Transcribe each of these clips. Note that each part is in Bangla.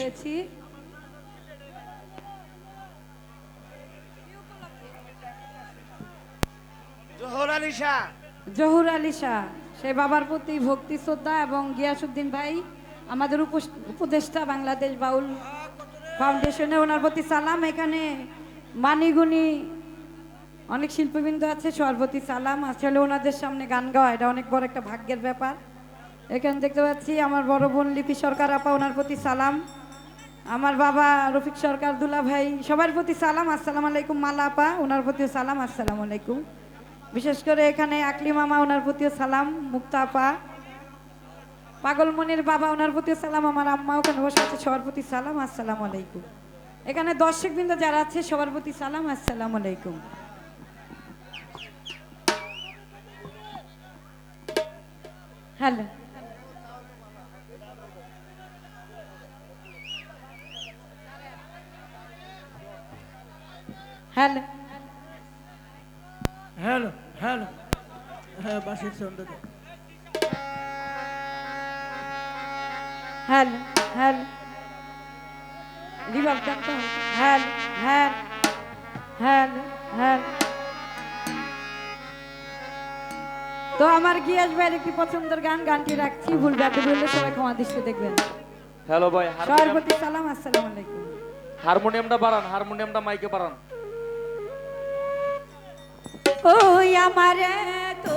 হয়েছি। জোহর আলী শাহ। সে বাবার প্রতি ভক্তি শ্রদ্ধা এবং গিয়াসুদ্দিন ভাই আমাদের উপদেষ্টা বাংলাদেশ বাউল ফাউন্ডেশনে ওনার প্রতি সালাম। এখানে মানিগুনি অনেক শিল্পবৃন্দ আছে সবার প্রতি সালাম। আসলে ওনাদের সামনে গান গাওয়া এটা অনেক বড় একটা ভাগ্যের ব্যাপার। এখানে দেখতে পাচ্ছি আমার বড় বোন লিপি সরকার আপা ওনার প্রতি সালাম। আমার বাবা রফিক সরকার দুলা ভাই, সবার প্রতি সালাম, আসসালামু আলাইকুম, মালা আপা, ওনার প্রতিও সালাম, আসসালামু আলাইকুম। বিশেষ করে এখানে আকলি মামা, ওনার প্রতিও সালাম, মুক্তা আপা। পাগলমনির বাবা, ওনার প্রতিও সালাম, আমার আম্মা ওখানে বসে আছে, সবার প্রতি সালাম, আসসালামু আলাইকুম। এখানে দর্শক দর্শকবৃন্দ যারা আছে, সবার প্রতি সালাম, আসসালামু আলাইকুম। হ্যালো। হ্যালো। Hello hello. হ্যাঁ Basir hello hello. Hello hello. Hello hello. তো আমার গিয়াস ভাইয়ের একটি পছন্দের গান গানটি রাখছি? ভুল ব্যাপে বললে সবাই ক্ষমা দৃষ্টি দেখবেন। হ্যালো ভাই সবার হারমোনিয়াম প্রতি সালাম আসসালামু আলাইকুম। হারমোনিয়ামটা বাড়ান হারমোনিয়ামটা মাইকে বাড়ান। ওই আমার তো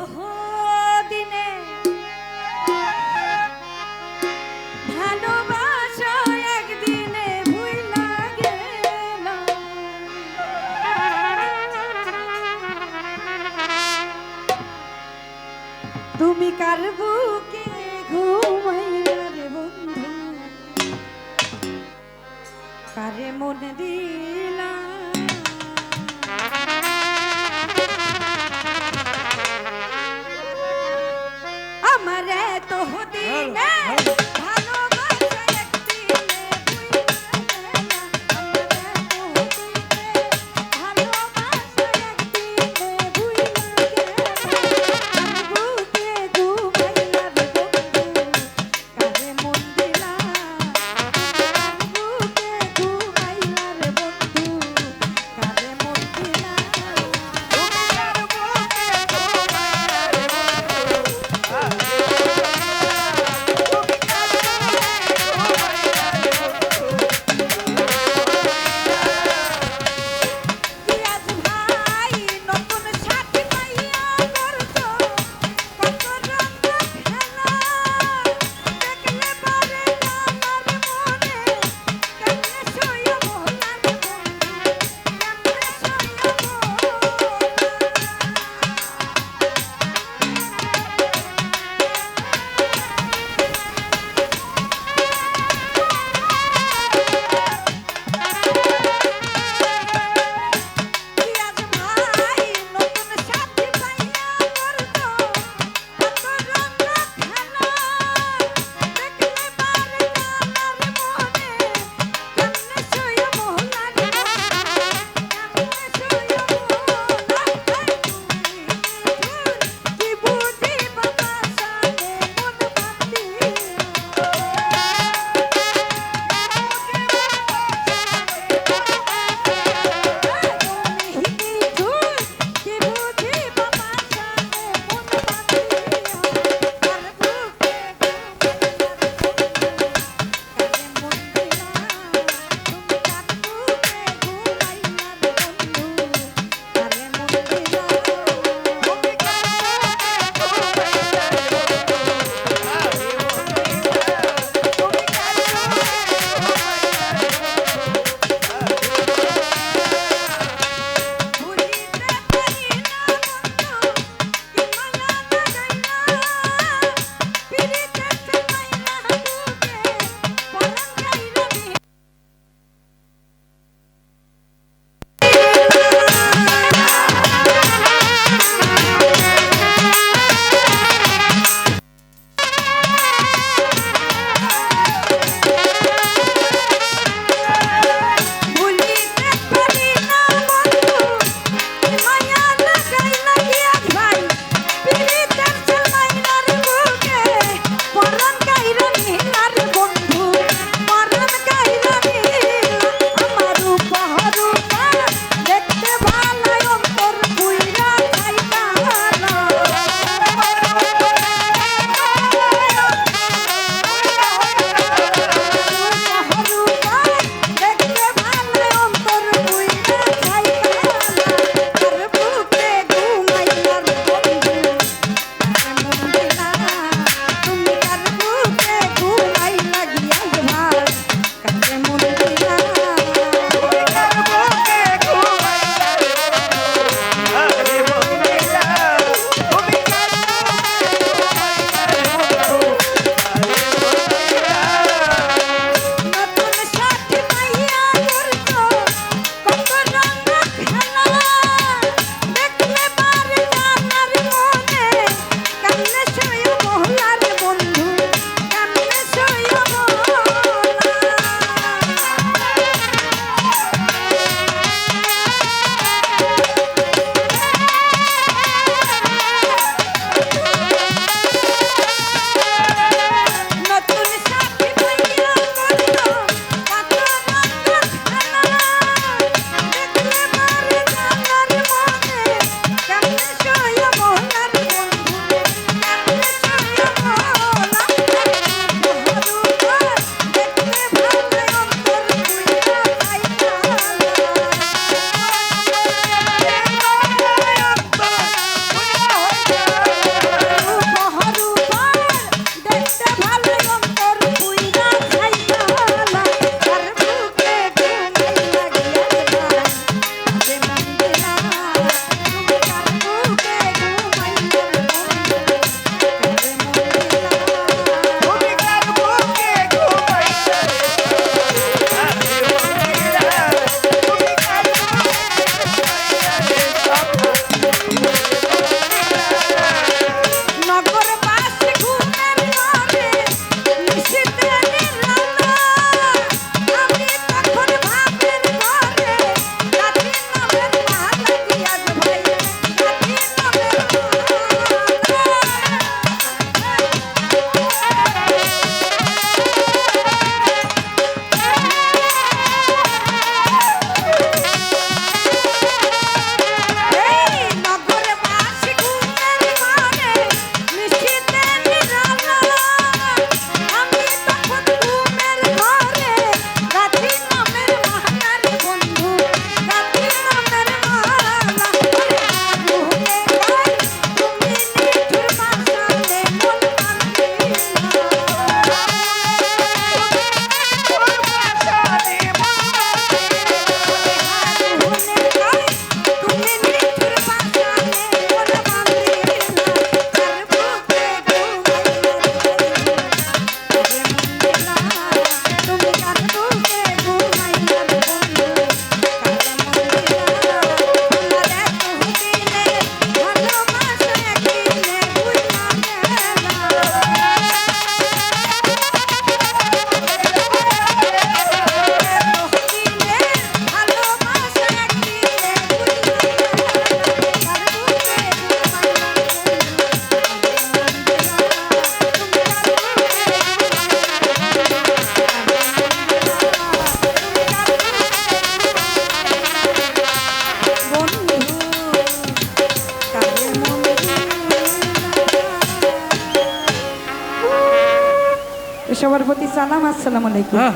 আসসালামু আলাইকুম। হ্যাঁ।